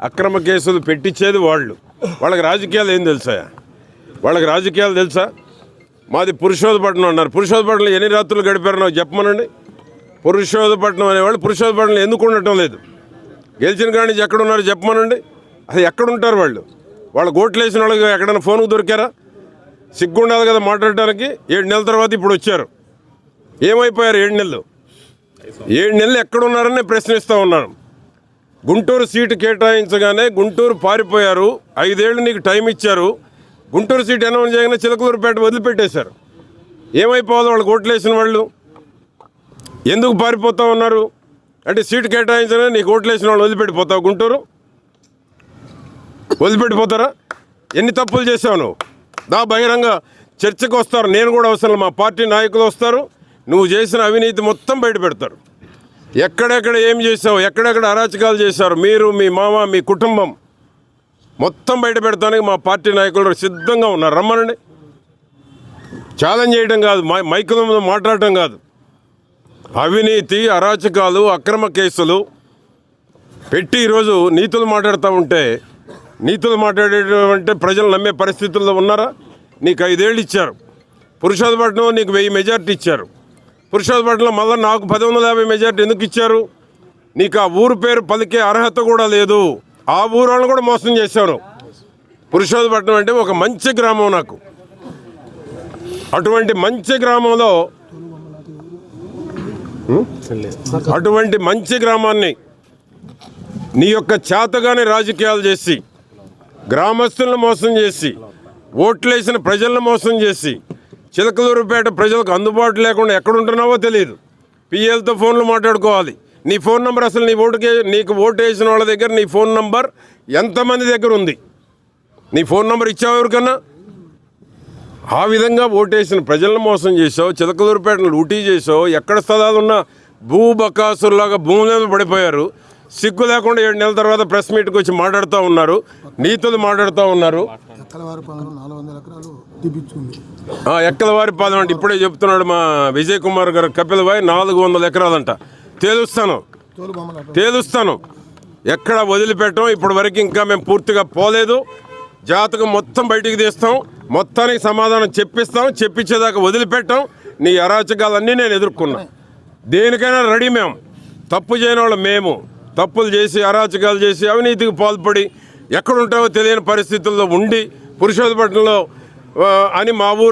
అక్రమ కేసులు పెట్టించేది వాళ్ళు. వాళ్ళకి రాజకీయాలు ఏం తెలుసా? వాళ్ళకి రాజకీయాలు తెలుసా? మాది పురుషోధపట్నం అన్నారు. పురుషోధపట్నంలో ఎన్ని రాత్రులు గడిపారు నాకు చెప్పమనండి. పురుషోధపట్నం అనేవాళ్ళు పురుషోధపట్నంలో ఎందుకు ఉండటం లేదు? గెలిచిన కాడి నుంచి ఎక్కడ ఉన్నారు చెప్పమనండి. అది ఎక్కడుంటారు వాళ్ళు? వాళ్ళు ఓట్లు వేసిన వాళ్ళకి ఎక్కడైనా ఫోన్కు దొరికారా? సిగ్గుండాలి కదా మాట్లాడటానికి. ఏడు నెలల తర్వాత ఇప్పుడు వచ్చారు. ఏమైపోయారు ఏడు నెలలు? ఏడు నెలలు ఎక్కడున్నారని ప్రశ్నిస్తూ ఉన్నాను. గుంటూరు సీటు కేటాయించగానే గుంటూరు పారిపోయారు. ఐదేళ్ళు నీకు టైం ఇచ్చారు. గుంటూరు సీట్ అనౌన్స్ చేయగానే చిలకలూరుపేట వదిలిపెట్టేశారు. ఏమైపోవాలి వాళ్ళకి ఓట్లు వేసిన వాళ్ళు. ఎందుకు పారిపోతా ఉన్నారు అంటే సీటు కేటాయించగానే నీకు ఓట్లు వేసిన వాళ్ళు వదిలిపెట్టిపోతావు గుంటూరు. వదిలిపెట్టిపోతారా? ఎన్ని తప్పులు చేశావు నువ్వు? దా బహిరంగ చర్చకు వస్తారు. నేను కూడా అవసరం మా పార్టీ నాయకులు వస్తారు. నువ్వు చేసిన అవినీతి మొత్తం బయట పెడతారు ఎక్కడెక్కడ ఏం చేసావు? ఎక్కడెక్కడ అరాచకాలు చేశారు? మీరు మీ మామ మీ కుటుంబం. మొత్తం బయట పెడతానికి మా పార్టీ నాయకులు సిద్ధంగా ఉన్నారు. రమ్మనండి. ఛాలెంజ్ చేయడం కాదు. మై మైకుల మీద మాట్లాడటం కాదు. అవినీతి అరాచకాలు అక్రమ కేసులు పెట్టి ఈరోజు నీతులు మాట్లాడుతూ ఉంటే నీతులు మాట్లాడేటంటే ప్రజలు నమ్మే పరిస్థితుల్లో ఉన్నారా? నీకు ఐదేళ్ళు ఇచ్చారు. పురుషోత్పట్నం నీకు వెయ్యి మెజార్టీ ఇచ్చారు. పురుషోత్పట్నంలో మళ్ళీ నాకు పది వందల యాభై మెజార్టీ ఎందుకు ఇచ్చారు? నీకు ఆ ఊరు పేరు పలికే అర్హత కూడా లేదు. ఆ ఊరు కూడా మోసం చేశాను పురుషోత్పట్నం అంటే ఒక మంచి గ్రామం నాకు. అటువంటి మంచి గ్రామంలో అటువంటి మంచి గ్రామాన్ని నీ యొక్క చేతగానే రాజకీయాలు చేసి గ్రామస్తులను మోసం చేసి ఓట్లేసిన ప్రజలను మోసం చేసి చిలకలూరుపేట ప్రజలకు అందుబాటు లేకుండా ఎక్కడుంటున్నావో తెలియదు. పిఎల్తో ఫోన్లు మాట్లాడుకోవాలి. నీ ఫోన్ నెంబర్ అసలు నీ ఓటుకే నీకు ఓటు వేసిన వాళ్ళ దగ్గర నీ ఫోన్ నెంబర్ ఎంతమంది దగ్గర ఉంది? నీ ఫోన్ నెంబర్ ఇచ్చావు ఎవరికన్నా? ఆ విధంగా ఓటేసిన ప్రజలను మోసం చేసావు చిలకలూరుపేటను లూటీ చేసావు ఎక్కడ స్థలాలు ఉన్నా భూ బకాసుల్లాగా భూమి మీద పడిపోయారు. సిగ్గు లేకుండా ఏడు నెలల తర్వాత ప్రెస్ మీట్కి వచ్చి మాట్లాడుతూ ఉన్నారు. నీతులు మాట్లాడుతూ ఉన్నారు. ఎక్కలవారి పొలం నాలుగు వందల ఎకరాలు తీపిచ్చుకుంది ఆ, ఎక్కల వారి పాదం అంటే ఇప్పుడే చెప్తున్నాడు మా విజయ్ కుమార్ గారు కపిల్ భాయ్ నాలుగు వందల ఎకరాలంట. తేలుస్తాను. తేలుస్తాను. ఎక్కడ వదిలిపెట్టం ఇప్పటి వరకు ఇంకా మేము పూర్తిగా పోలేదు. జాతకం మొత్తం బయటికి తీస్తాం. మొత్తానికి సమాధానం చెప్పిస్తాం చెప్పించేదాకా వదిలిపెట్టాం. నీ అరాచకాలన్నీ నేను ఎదుర్కొన్నా. దేనికైనా రెడీ మేము తప్పు చేయని వాళ్ళం మేము. తప్పులు చేసి అరాచకాలు చేసి అవినీతికి పాల్పడి ఎక్కడుంటావో తెలియని పరిస్థితుల్లో ఉండి పురుషోత్పట్నంలో అని మా ఊరు